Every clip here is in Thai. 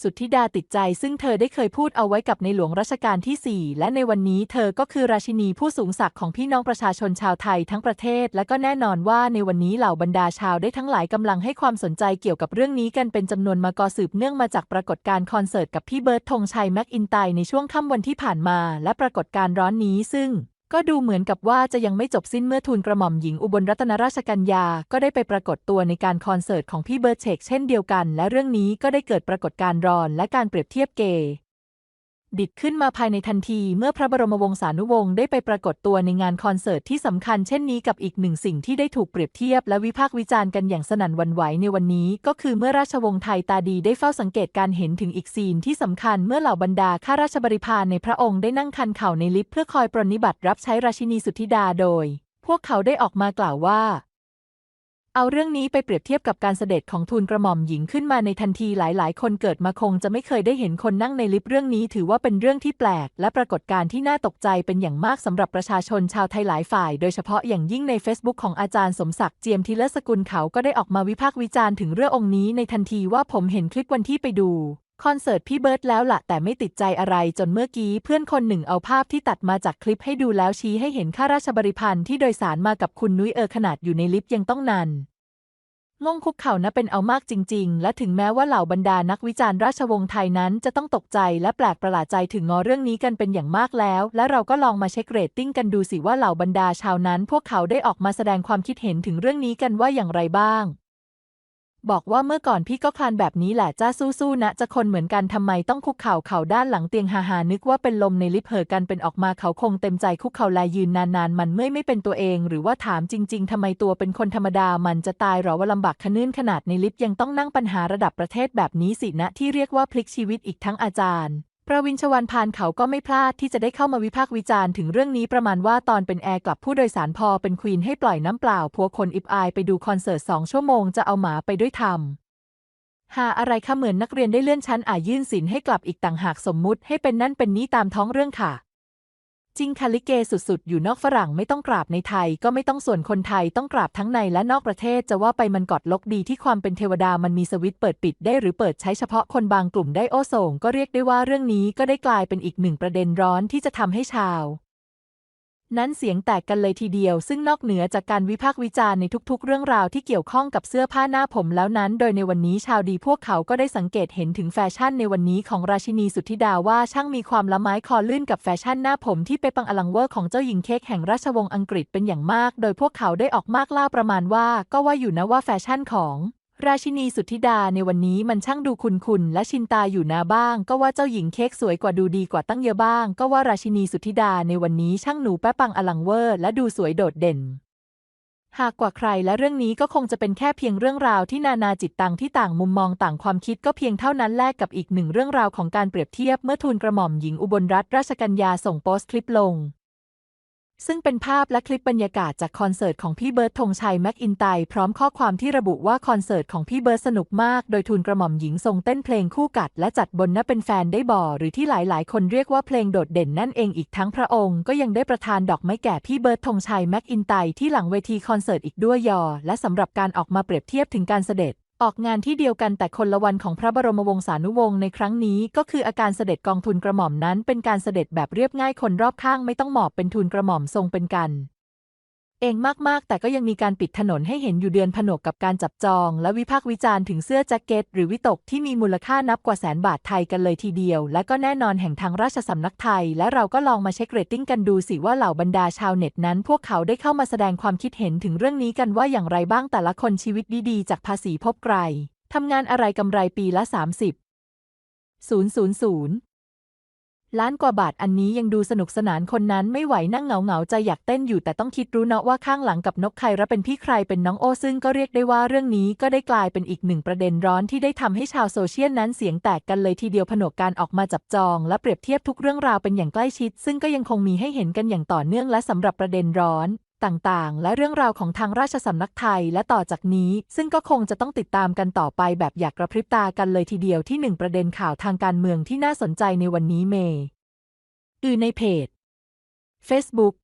สุทธิดาติดใจซึ่งเธอได้เคยพูดเอาไว้กับในหลวงรัชกาลที่ 4 และในวันนี้เธอก็คือราชินีผู้สูงศักดิ์ของพี่น้องประชาชนชาวไทยทั้งประเทศ และก็แน่นอนว่าในวันนี้เหล่าบรรดาชาวได้ทั้งหลายกำลังให้ความสนใจเกี่ยวกับเรื่องนี้กันเป็นจำนวนมากอสืบเนื่องมาจากปรากฏการณ์คอนเสิร์ตกับพี่เบิร์ดธงชัยแม็กอินไตในช่วงค่ำวันที่ผ่านมา และปรากฏการณ์ร้อนนี้ซึ่ง ก็ดูเหมือนกับว่าจะยังไม่จบสิ้นเมื่อทูลกระหม่อมหญิงอุบลรัตนราชกัญญา ก็ได้ไปปรากฏตัวในการคอนเสิร์ตของพี่เบิร์ดเชกเช่นเดียวกัน และเรื่องนี้ก็ได้เกิดปรากฏการณ์รอนและการเปรียบเทียบเกย์ ดิดขึ้นมาภายในทันทีเมื่อพระบรมวงศานุวงศ์ได้ไปปรากฏตัวในงานคอนเสิร์ตที่สำคัญเช่นนี้กับอีกหนึ่งสิ่งที่ได้ถูกเปรียบเทียบและวิพากษ์วิจารณ์กันอย่างสนั่นวันไหวในวันนี้ ก็คือเมื่อราชวงศ์ไทยตาดีได้เฝ้าสังเกตการเห็นถึงอีกซีนที่สำคัญเมื่อเหล่าบรรดาข้าราชบริพารในพระองค์ได้นั่งคันเข่าในลิฟต์เพื่อคอยปรนนิบัติรับใช้ราชินีสุทธิดาโดย พวกเขาได้ออกมากล่าวว่า เอาเรื่องนี้ไปเปรียบเทียบกับการเสด็จของทูลกระหม่อมหญิงขึ้นมาในทันทีหลาย ๆ คนเกิดมาคงจะไม่เคยได้เห็นคนนั่งในลิฟต์เรื่องนี้ ถือว่าเป็นเรื่องที่แปลก และปรากฏการณ์ที่น่าตกใจเป็นอย่างมากสำหรับประชาชนชาวไทยหลายฝ่าย โดยเฉพาะอย่างยิ่งใน Facebook ของอาจารย์สมศักดิ์เจียมทีละสกุลเขาก็ได้ออกมาวิพากษ์วิจารณ์ถึงเรื่ององค์นี้ในทันทีว่าผมเห็นคลิปวันที่ไปดู คอนเสิร์ตพี่เบิร์ดแล้วละแต่ไม่ติดใจอะไรจนเมื่อกี้เพื่อนคนหนึ่งเอาภาพที่ตัดมาจากคลิปให้ดูแล้วชี้ให้เห็นข้าราชบริพันธ์ที่โดยสารมากับคุณนุ้ยเออขนาดอยู่ในลิฟต์ยังต้องนันงงคุกเข่านะเป็นเอามากจริง ๆ และถึงแม้ว่าเหล่าบรรดานักวิจารณ์ราชวงศ์ไทยนั้นจะต้องตกใจและแปลกประหลาดใจถึงงอเรื่องนี้กันเป็นอย่างมากแล้ว และเราก็ลองมาเช็คเรตติ้งกันดูสิว่าเหล่าบรรดาชาวนั้น พวกเขาได้ออกมาแสดงความคิดเห็นถึงเรื่องนี้กันว่าอย่างไรบ้าง บอกว่าเมื่อก่อนพี่ก็คลานแบบนี้แหละจ้าสู้ๆนะ จะคนเหมือนกันทำไมต้องคุกเข่าเข่าด้านหลังเตียงฮาฮานึกว่าเป็นลมในลิฟต์เหอกันเป็นออกมาเขาคงเต็มใจคุกเข่าลายืนนานๆ มันเมื่อยไม่เป็นตัวเอง หรือว่าถามจริง ๆทำไมตัวเป็นคนธรรมดามันจะตายหรอว่าลำบากขนื่นขนาดในลิฟต์ยังต้องนั่งปัญหาระดับประเทศแบบนี้สินะที่เรียกว่าพลิกชีวิตอีกทั้งอาจารย์ ประวินชวันพานเขาก็ไม่พลาดที่จะได้เข้ามาวิพากษ์วิจารณ์ถึงเรื่องนี้ประมาณว่าตอนเป็นแอร์กลับผู้โดยสารพอเป็นควีนให้ปล่อยน้ำเปล่าพัวคนอิบอายไปดูคอนเสิร์ตสองชั่วโมงจะเอาหมาไปด้วยทำหาอะไรคะเหมือนนักเรียนได้เลื่อนชั้นอายื่นสินให้กลับอีกต่างหากสมมุติให้เป็นนั่นเป็นนี้ตามท้องเรื่องค่ะ จริงคาลิเกสุดๆ อยู่นอกฝรั่งไม่ต้องกราบในไทย ก็ไม่ต้องส่วนคนไทยต้องกราบทั้งในและนอกประเทศจะว่าไปมันกอดลกดีที่ความเป็นเทวดามันมีสวิตเปิดปิดได้หรือเปิดใช้เฉพาะคนบางกลุ่มได้โอโสงก็เรียกได้ว่าเรื่องนี้ก็ได้กลายเป็นอีกหนึ่งประเด็นร้อนที่จะทำให้ชาว นั้นเสียงแตกกันเลยทีเดียว ซึ่งนอกเหนือจากการวิพากษ์วิจารณ์ในทุกๆ เรื่องราวที่เกี่ยวข้องกับเสื้อผ้าหน้าผมแล้วนั้น โดยในวันนี้ชาวดีพวกเขาก็ได้สังเกตเห็นถึงแฟชั่นในวันนี้ของราชินีสุทธิดาว่าช่างมีความละไม้คอลื่นกับแฟชั่นหน้าผมที่เปปังอลังเวอร์ของเจ้าหญิงเค้กแห่งราชวงศ์อังกฤษเป็นอย่างมาก โดยพวกเขาได้ออกมากล่าประมาณว่า ก็ว่าอยู่นะว่าแฟชั่นของ ราชินีสุทธิดาในวันนี้มันช่างดูคุณคุณและชินตาอยู่นาบ้าง ก็ว่าเจ้าหญิงเค้กสวยกว่าดูดีกว่าตั้งเยอะบ้าง ก็ว่าราชินีสุทธิดาในวันนี้ช่างหนูแป๊ปังอลังเวอร์และดูสวยโดดเด่น หากกว่าใครและเรื่องนี้ก็คงจะเป็นแค่เพียงเรื่องราวที่นานาจิตตังที่ต่างมุมมองต่างความคิดก็เพียงเท่านั้นแลกกับอีกหนึ่งเรื่องราวของการเปรียบเทียบเมื่อทูลกระหม่อมหญิงอุบลรัตนราชกัญญาส่งโพสต์คลิปลง ซึ่งเป็นภาพและคลิปบรรยากาศจากคอนเสิร์ตของพี่เบิร์ดธงชัยแม็กอินไตพร้อมข้อความที่ระบุว่าคอนเสิร์ตของพี่เบิร์ดสนุกมาก โดยทูลกระหม่อมหญิงทรงเต้นเพลงคู่กัด และจัดบนนับเป็นแฟนได้บ่อ หรือที่หลายๆ คนเรียกว่าเพลงโดดเด่นนั่นเองอีกทั้งพระองค์ก็ยังได้ประทานดอกไม้แก่พี่เบิร์ดธงชัยแม็กอินไตที่หลังเวทีคอนเสิร์ตอีกด้วยยอ และสำหรับการออกมาเปรียบเทียบถึงการเสด็จ ออกงานที่เดียวกันแต่คนละวันของพระบรมวงศานุวงศ์ในครั้งนี้ ก็คืออาการเสด็จกองทุนกระหม่อมนั้น เป็นการเสด็จแบบเรียบง่ายคนรอบข้างไม่ต้องหมอบเป็นทุนกระหม่อมทรงเป็นกัน เองมาก ๆ แต่ก็ยังมีการปิดถนนให้เห็นอยู่เดือนผนวกกับการจับจอง และวิพากษ์วิจารณ์ถึงเสื้อแจ็คเก็ต หรือวิตกที่มีมูลค่านับกว่าแสนบาทไทยกันเลยทีเดียว และก็แน่นอนแห่งทางราชสำนักไทย และเราก็ลองมาเช็คเรตติ้งกันดูสิว่าเหล่าบรรดาชาวเน็ตนั้น พวกเขาได้เข้ามาแสดงความคิดเห็นถึงเรื่องนี้กันว่าอย่างไรบ้างแต่ละคนชีวิตดีๆ จากภาษีพบไกลทำงานอะไรกำไรปีละ 30 000 ล้านกว่าบาทอันนี้ยังดูสนุกสนานคนนั้นไม่ไหวนั่งเหงาเหงาๆใจอยากเต้นอยู่แต่ต้องคิดรู้เนาะว่าข้างหลังกับนกใครระเป็นพี่ใครเป็นน้องโอซึ่งก็เรียกได้ว่าเรื่องนี้ก็ได้กลายเป็นอีกหนึ่งประเด็นร้อนที่ได้ทำให้ชาวโซเชียลนั้นเสียงแตกกันเลยทีเดียวผนวกการออกมาจับจอง และเปรียบเทียบทุกเรื่องราวเป็นอย่างใกล้ชิด ซึ่งก็ยังคงมีให้เห็นกันอย่างต่อเนื่องและสำหรับประเด็นร้อน ต่างๆ และเรื่องราวของทางราชสำนักไทยและต่อจากนี้ ซึ่งก็คงจะต้องติดตามกันต่อไปแบบอยากกระพริบตากันเลยทีเดียวที่หนึ่งประเด็นข่าวทางการเมืองที่น่าสนใจในวันนี้เมอือในเพจ Facebook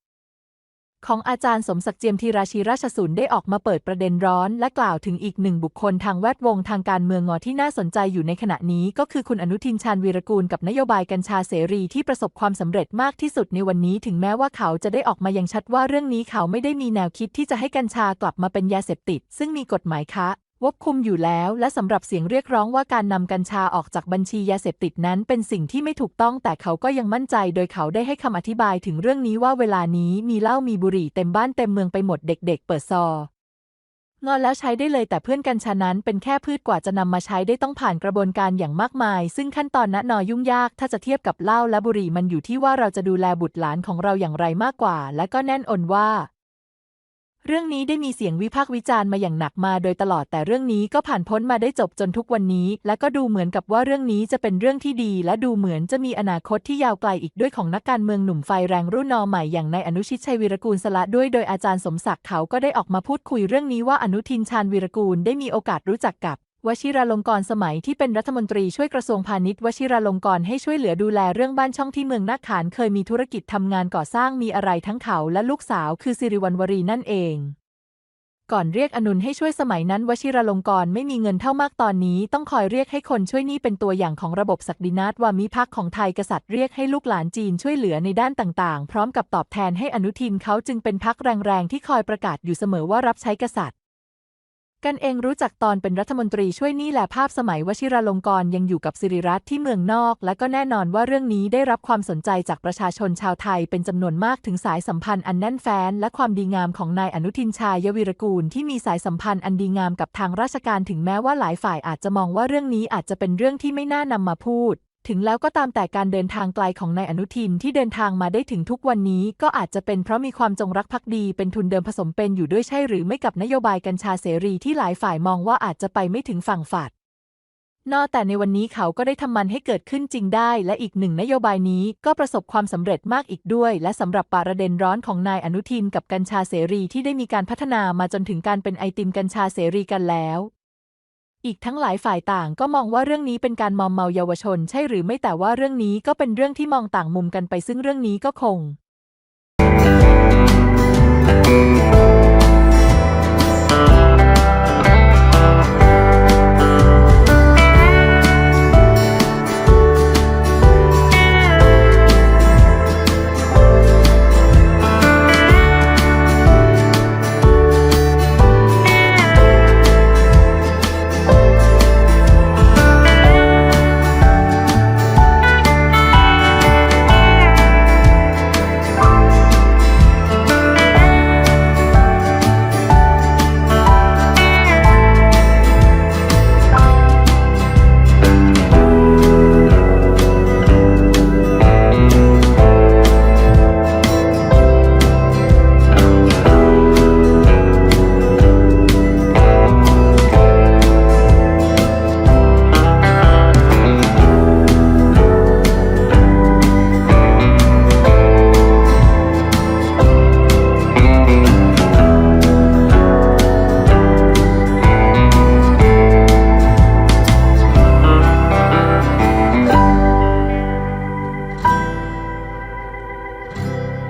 ของอาจารย์สมศักดิ์เจียมธีราชีราชสุนได้ออกมาเปิดประเด็นร้อน และกล่าวถึงอีกหนึ่งบุคคลทางแวดวงทางการเมืองงอที่น่าสนใจอยู่ในขณะนี้ ก็คือคุณอนุทินชาญวีรกูลกับนโยบายกัญชาเสรีที่ประสบความสำเร็จมากที่สุดในวันนี้ถึงแม้ว่าเขาจะได้ออกมายังชัดว่าเรื่องนี้เขาไม่ได้มีแนวคิดที่จะให้กัญชากลับมาเป็นยาเสพติด ซึ่งมีกฎหมายคะ วบคุมอยู่แล้ว และสำหรับเสียงเรียกร้องว่าการนำกัญชาออกจากบัญชียาเสพติดนั้นเป็นสิ่งที่ไม่ถูกต้อง แต่เขาก็ยังมั่นใจโดยเขาได้ให้คำอธิบายถึงเรื่องนี้ว่าเวลานี้มีเหล้ามีบุหรี่เต็มบ้านเต็มเมืองไปหมดเด็ก ๆ เปิดซองอนแล้วใช้ได้เลยแต่เพื่อนกัญชานั้นเป็นแค่พืชกว่าจะนำมาใช้ได้ต้องผ่านกระบวนการอย่างมากมาย ซึ่งขั้นตอนณนอยุ่งยาก ถ้าจะเทียบกับเหล้าและบุหรี่มันอยู่ที่ว่าเราจะดูแลบุตรหลานของเราอย่างไรมากกว่า และก็แน่นอนว่า เรื่องนี้ได้มีเสียงวิพากษ์วิจารณ์มาอย่างหนักมาโดยตลอดแต่เรื่องนี้ก็ผ่านพ้นมาได้จบจนทุกวันนี้ และก็ดูเหมือนกับว่าเรื่องนี้จะเป็นเรื่องที่ดี และดูเหมือนจะมีอนาคตที่ยาวไกลอีกด้วยของนักการเมืองหนุ่มไฟแรงรุ่นนอใหม่อย่างนายอนุชิตชัยวีรกูลสละด้วยโดยอาจารย์สมศักดิ์เขาก็ได้ออกมาพูดคุยเรื่องนี้ว่าอนุทินชาญวีรกูลได้มีโอกาสรู้จักกับ วชิราลงกรณ์สมัยที่เป็นรัฐมนตรีช่วยกระทรวงพาณิชย์วชิราลงกรณ์ให้ช่วยเหลือดูแลเรื่องบ้านช่องที่เมืองนาขานเคยมีธุรกิจทำงานก่อสร้างมีอะไรทั้งเขาและลูกสาวคือสิริวัณวรีนั่นเอง ก่อนเรียกอนุนให้ช่วยสมัยนั้นวชิราลงกรณ์ไม่มีเงินเท่ามากตอนนี้ ต้องคอยเรียกให้คนช่วยนี่เป็นตัวอย่างของระบบศักดินาตวามิภักของไทยกษัตริย์เรียกให้ลูกหลานจีนช่วยเหลือในด้านต่างๆ พร้อมกับตอบแทนให้อนุทินเขาจึงเป็นพักแรงๆที่คอยประกาศอยู่เสมอว่ารับใช้กษัตริย์ กันเองรู้จักตอนเป็นรัฐมนตรีช่วยนี่แหละภาพสมัยวชิราลงกรณ์ยังอยู่กับสิริรัตน์ที่เมืองนอก และก็แน่นอนว่าเรื่องนี้ได้รับความสนใจจากประชาชนชาวไทยเป็นจำนวนมากถึงสายสัมพันธ์อันแน่นแฟ้นและความดีงามของนายอนุทินชาญวีรกูล ที่มีสายสัมพันธ์อันดีงามกับทางราชการถึงแม้ว่าหลายฝ่ายอาจจะมองว่าเรื่องนี้อาจจะเป็นเรื่องที่ไม่น่านำมาพูด ถึงแล้วก็ตามแต่การเดินทางไกลของนายอนุทินที่เดินทางมาได้ถึงทุกวันนี้ ก็อาจจะเป็นเพราะมีความจงรักภักดีเป็นทุนเดิมผสมเป็นอยู่ด้วยใช่หรือไม่กับนโยบายกัญชาเสรีที่หลายฝ่ายมองว่าอาจจะไปไม่ถึงฝั่งฝัดนอกแต่ในวันนี้เขาก็ได้ทำมันให้เกิดขึ้นจริงได้ และอีกหนึ่งนโยบายนี้ก็ประสบความสำเร็จมากอีกด้วย และสำหรับประเด็นร้อนของนายอนุทินกับกัญชาเสรีที่ได้มีการพัฒนามาจนถึงการเป็นไอติมกัญชาเสรีกันแล้ว อีกทั้งหลายฝ่ายต่างก็มองว่าเรื่องนี้เป็นการมอมเมาเยาวชน ใช่หรือไม่แต่ว่าเรื่องนี้ก็เป็นเรื่องที่มองต่างมุมกันไปซึ่งเรื่องนี้ก็คง